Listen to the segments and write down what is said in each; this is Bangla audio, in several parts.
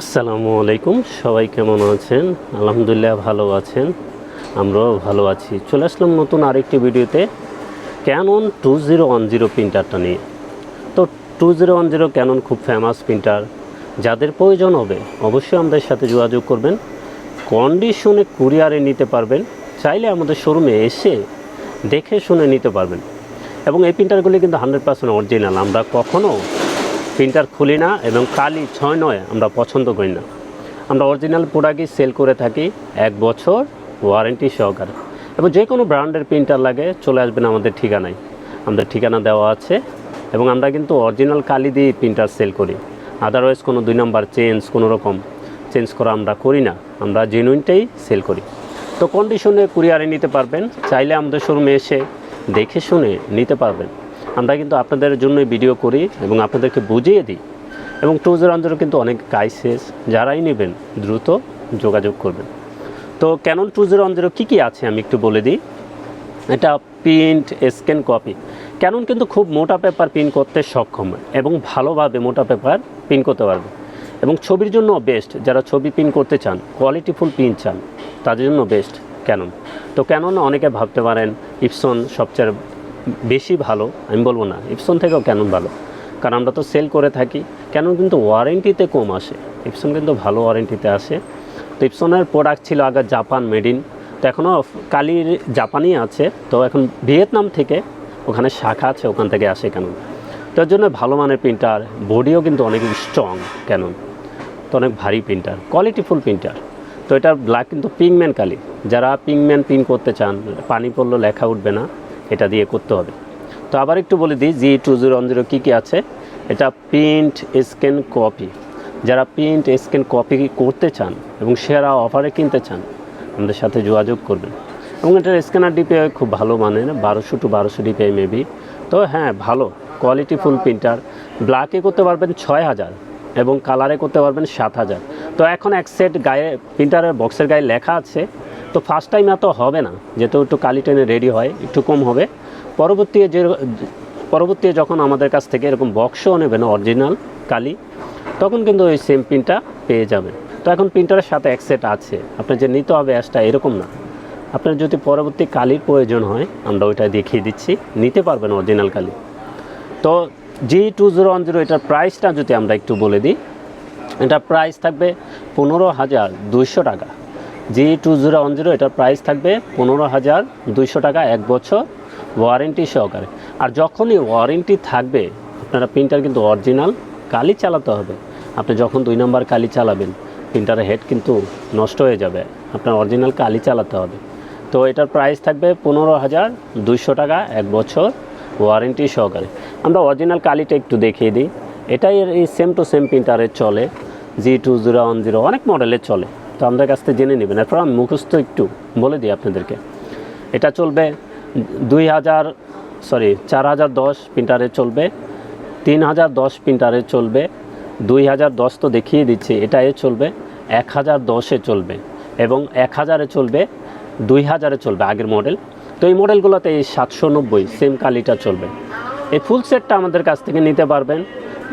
আসসালামু আলাইকুম, সবাই কেমন আছেন? আলহামদুলিল্লাহ ভালো আছেন, আমরাও ভালো আছি। চলে আসলাম নতুন আরেকটি ভিডিওতে Canon two zero one zero প্রিন্টারটা নিয়ে। তো two zero one zero Canon খুব ফেমাস প্রিন্টার যাদের প্রয়োজন হবে অবশ্যই আমাদের সাথে যোগাযোগ করবেন। কন্ডিশনে কুরিয়ারে নিতে পারবেন, চাইলে আমাদের শোরুমে এসে দেখে শুনে নিতে পারবেন। এবং এই প্রিন্টারগুলি কিন্তু হান্ড্রেড পার্সেন্ট অরিজিনাল আমরা কখনও প্রিন্টার খুলি না এবং কালি ছয় নয় আমরা পছন্দ করি না। আমরা অরিজিনাল প্রোডাক্টই সেল করে থাকি এক বছর ওয়ারেন্টি সহকারে। এবং যে কোনো ব্র্যান্ডের প্রিন্টার লাগে, চলে আসবেন আমাদের ঠিকানায়। আমাদের ঠিকানা দেওয়া আছে এবং আমরা কিন্তু অরিজিনাল কালি দিয়ে প্রিন্টার সেল করি। আদারওয়াইজ কোনো দুই নাম্বার চেঞ্জ কোনো রকম চেঞ্জ করা আমরা করি না। আমরা জেনুইনটাই সেল করি। তো কন্ডিশনে কুরিয়ারে নিতে পারবেন। চাইলে আমাদের শোরুমে এসে দেখে শুনে নিতে পারবেন। আমরা কিন্তু আপনাদের জন্যই ভিডিও করি এবং আপনাদেরকে বুঝিয়ে দিই। এবং টু জিরো জিরো কিন্তু অনেক কাইসেস যারাই নেবেন দ্রুত যোগাযোগ করবেন। তো ক্যানন টু জিরো জিরো কী কী আছে আমি একটু বলে দিই। এটা প্রিন্ট স্ক্যান কপি ক্যানন কিন্তু খুব মোটা পেপার প্রিন্ট করতে সক্ষম এবং ভালোভাবে মোটা পেপার প্রিন্ট করতে পারবে। এবং ছবির জন্য বেস্ট যারা ছবি প্রিন্ট করতে চান কোয়ালিটিফুল প্রিন্ট চান, তাদের জন্য বেস্ট ক্যানন তো ক্যানন অনেকে ভাবতে পারেন ইপসন সবচেয়ে বেশি ভালো, আমি বলব না ইপসন থেকেও ক্যানন ভালো? কারণ আমরা তো সেল করে থাকি ক্যানন কিন্তু ওয়ারেন্টিতে কম আসে? ইপসন কিন্তু ভালো ওয়ারেন্টিতে আসে। তো ইপসনের প্রোডাক্ট ছিল আগে জাপান মেড ইন তো এখনও কালির জাপানি আছে, তো এখন ভিয়েতনাম থেকে ওখানে শাখা আছে, ওখান থেকে আসে ক্যানন তো এর জন্য ভালো মানের প্রিন্টার বডিও কিন্তু অনেক স্ট্রং ক্যানন তো অনেক ভারী প্রিন্টার কোয়ালিটিফুল প্রিন্টার তো এটা ব্ল্যাক কিন্তু পিংম্যান কালি। যারা পিংম্যান প্রিন্ট করতে চান, পানি পড়লেও লেখা উঠবে না। এটা দিয়ে করতে হবে। তো আবার একটু বলে দিই G two zero one zero কী কী আছে? এটা প্রিন্ট স্ক্যান কপি যারা প্রিন্ট স্ক্যান কপি করতে চান এবং সেরা অফারে কিনতে চান, আমাদের সাথে যোগাযোগ করবেন। এবং এটার স্ক্যানার ডিপিআই খুব ভালো মানের, বারোশো টু বারোশো ডিপিআই মেবি তো হ্যাঁ ভালো। কোয়ালিটি ফুল প্রিন্টার ব্ল্যাকে করতে পারবেন ছয় হাজার এবং কালারে করতে পারবেন সাত হাজার। তো এখন এক সেট গায়ে প্রিন্টারের বক্সের গায়ে লেখা আছে। তো ফার্স্ট টাইম এত হবে না। যেহেতু একটু কালি টেনে রেডি হয়, একটু কম হবে। পরবর্তী যে পরবর্তী যখন আমাদের কাছ থেকে এরকম বক্সও নেবেন অরিজিনাল কালি, তখন কিন্তু ওই সেম প্রিন্টটা পেয়ে যাবেন। তো এখন প্রিন্টারের সাথে এক সেট আছে। আপনার যে নিতে হবে অ্যাসটা এরকম না। আপনার যদি পরবর্তী কালির প্রয়োজন হয়, আমরা ওইটা দেখিয়ে দিচ্ছি। নিতে পারবেন অরিজিনাল কালি। তো G two zero one zero এটার প্রাইসটা যদি আমরা একটু বলে দিই, এটার প্রাইস থাকবে পনেরো হাজার দুইশো টাকা। G two zero one zero এটার প্রাইস থাকবে পনেরো হাজার দুইশো টাকা এক বছর ওয়ারেন্টি সহকারে। আর যখনই ওয়ারেন্টি থাকবে, আপনারা প্রিন্টার কিন্তু অরিজিনাল কালি চালাতে হবে। আপনি যখন দুই নম্বর কালি চালাবেন প্রিন্টারের হেড কিন্তু নষ্ট হয়ে যাবে। আপনার অরিজিনাল কালি চালাতে হবে। তো এটার প্রাইস থাকবে পনেরো হাজার দুইশো টাকা এক বছর ওয়ারেন্টি সহকারে। আমরা অরিজিনাল কালিটা একটু দেখিয়ে দিই। এটাই এই সেম টু সেম প্রিন্টারে চলে G two zero one zero অনেক মডেলের চলে। তো আমাদের কাছ থেকে জেনে নেবেন। এরপর আমি মুখস্থ একটু বলে দিই আপনাদেরকে। এটা চলবে দুই হাজার সরি চার হাজার দশ প্রিন্টারে চলবে, তিন হাজার দশ প্রিন্টারে চলবে, দুই হাজার দশ তো দেখিয়ে দিচ্ছি এটা এ চলবে, এক হাজার দশে চলবে এবং এক হাজারে চলবে, দুই হাজারে চলবে আগের মডেল তো এই মডেলগুলোতে এই সাতশো নব্বই সেম কালিটা চলবে। এই ফুল সেটটা আমাদের কাছ থেকে নিতে পারবেন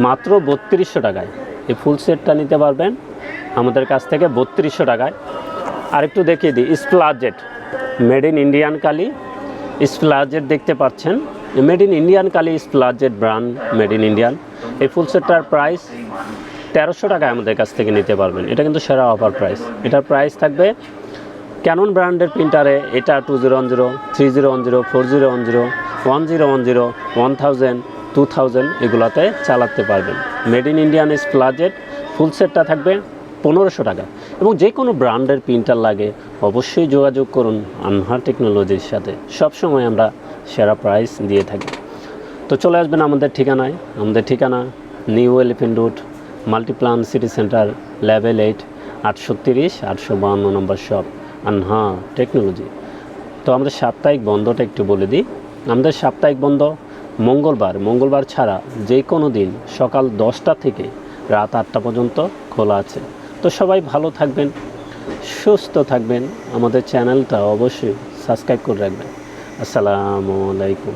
মাত্র বত্রিশশো টাকায়। এই ফুল সেটটা নিতে পারবেন আমাদের কাছ থেকে বত্রিশশো টাকায়। আরেকটু দেখিয়ে দিই, স্প্লাজেট মেড ইন ইন্ডিয়ান কালি। স্প্লাজেট দেখতে পাচ্ছেন মেড ইন ইন্ডিয়ান কালি স্প্লাজেট ব্র্যান্ড মেড ইন ইন্ডিয়ান এই ফুল সেটটার প্রাইস তেরোশো টাকায় আমাদের কাছ থেকে নিতে পারবেন। এটা কিন্তু সেরা অফার প্রাইস এটার প্রাইস থাকবে ক্যানন ব্র্যান্ডের প্রিন্টারে এটা two zero one zero three zero one zero four zero one zero one zero one zero one thousand two thousand এগুলোতে চালাতে পারবেন। মেড ইন ইন্ডিয়ান ইস প্লাজেট ফুল সেটটা থাকবে পনেরোশো টাকা। এবং যে কোনো ব্র্যান্ডের প্রিন্টার লাগে, অবশ্যই যোগাযোগ করুন আনহার টেকনোলজির সাথে। সবসময় আমরা সেরা প্রাইস দিয়ে থাকি। তো চলে আসবেন আমাদের ঠিকানায়। আমাদের ঠিকানা New Elephant Road Multiplan city centre level eight আটশো তিরিশ আটশো বাহান্ন নম্বর শপ আনহা টেকনোলজি তো আমাদের সাপ্তাহিক বন্ধটা একটু বলে দিই। আমাদের সাপ্তাহিক বন্ধ মঙ্গলবার মঙ্গলবার ছাড়া যে কোনো দিন সকাল দশটা থেকে রাত আটটা পর্যন্ত খোলা আছে। তো সবাই ভালো থাকবেন, সুস্থ থাকবেন। আমাদের চ্যানেলটা অবশ্যই সাবস্ক্রাইব করে রাখবেন। আসসালামু আলাইকুম।